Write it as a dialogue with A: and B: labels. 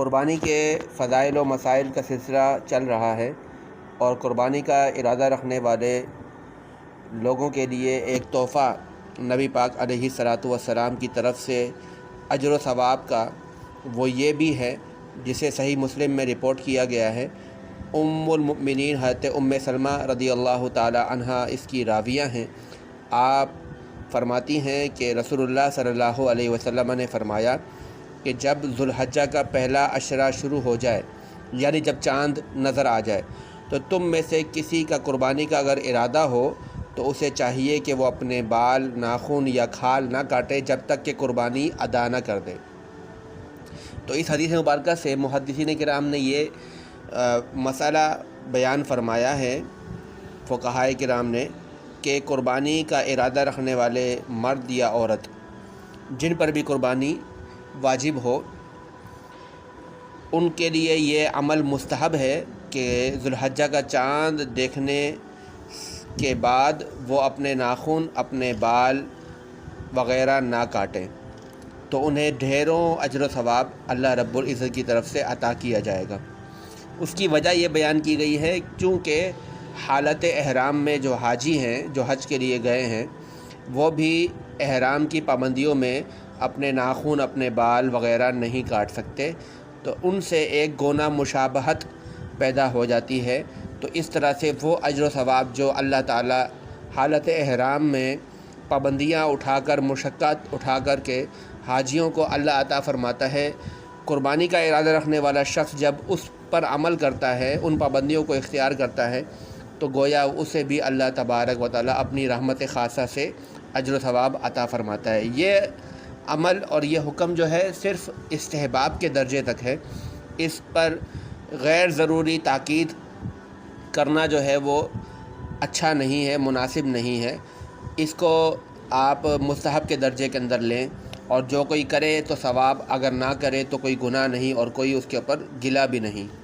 A: قربانی کے فضائل و مسائل کا سلسلہ چل رہا ہے اور قربانی کا ارادہ رکھنے والے لوگوں کے لیے ایک تحفہ نبی پاک علیہ صلاۃ والسلام کی طرف سے اجر و ثواب کا وہ یہ بھی ہے جسے صحیح مسلم میں رپورٹ کیا گیا ہے۔ ام المؤمنین حضرت ام سلمہ رضی اللہ تعالی عنہ اس کی راویہ ہیں۔ آپ فرماتی ہیں کہ رسول اللہ صلی اللہ علیہ وسلم نے فرمایا کہ جب ذوالحجہ کا پہلا اشرہ شروع ہو جائے یعنی جب چاند نظر آ جائے، تو تم میں سے کسی کا قربانی کا اگر ارادہ ہو، تو اسے چاہیے کہ وہ اپنے بال، ناخن یا کھال نہ کاٹے جب تک کہ قربانی ادا نہ کر دے۔ تو اس حدیث مبارکہ سے محدثین کرام نے یہ مسئلہ بیان فرمایا ہے۔ فقہائے کرام نے کہ قربانی کا ارادہ رکھنے والے مرد یا عورت، جن پر بھی قربانی واجب ہو۔ ان کے لیے یہ عمل مستحب ہے کہ ذوالحجہ کا چاند دیکھنے کے بعد وہ اپنے ناخن، اپنے بال وغیرہ نہ کاٹیں۔ تو انہیں ڈھیروں اجر و ثواب اللہ رب العزت کی طرف سے عطا کیا جائے گا۔ اس کی وجہ یہ بیان کی گئی ہے، چونکہ حالت احرام میں جو حاجی ہیں، جو حج کے لیے گئے ہیں، وہ بھی احرام کی پابندیوں میں اپنے ناخن اپنے بال وغیرہ نہیں کاٹ سکتے، تو ان سے ایک گونا مشابہت پیدا ہو جاتی ہے۔ تو اس طرح سے وہ اجر و ثواب جو اللہ تعالی حالت احرام میں پابندیاں اٹھا کر، مشقت اٹھا کر کے حاجیوں کو اللہ عطا فرماتا ہے، قربانی کا ارادہ رکھنے والا شخص جب اس پر عمل کرتا ہے، ان پابندیوں کو اختیار کرتا ہے، تو گویا اسے بھی اللہ تبارک و تعالیٰ اپنی رحمت خاصہ سے اجر و ثواب عطا فرماتا ہے۔ یہ عمل اور یہ حکم جو ہے صرف استحباب کے درجے تک ہے۔ اس پر غیر ضروری تاکید کرنا جو ہے وہ اچھا نہیں ہے، مناسب نہیں ہے۔ اس کو آپ مستحب کے درجے کے اندر لیں اور جو کوئی کرے تو ثواب، اگر نہ کرے تو کوئی گناہ نہیں اور کوئی اس کے اوپر گلا بھی نہیں۔